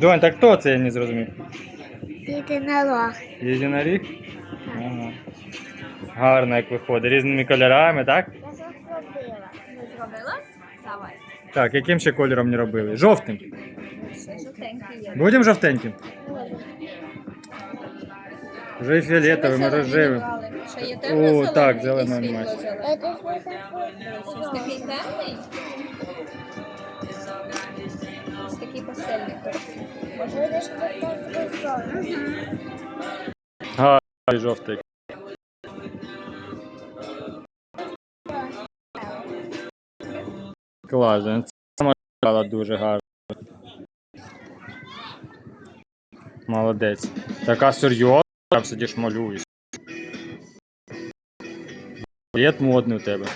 Донь, так хто це я не зрозумів? Єдинорог. Єдиноріг? Ага. Гарно як виходить. Різними кольорами, так? Я зробила. Не зробила? Давай. Так, яким ще кольором не робили? Жовтим. Ще жовтенький є. Будемо жовтеньким? Вже і фіолетовим, і рожевим. Ще є О, темно-зелений так, зеленого немає. світло-зелений. Это. Ось такий темний. Ось такий пастельний трошки. Може, Будеш. Гарний жовтий. Класно. Це малювала дуже гарно. Молодець. Така серйозна, там сидиш малюєш. Лет модний у тебе.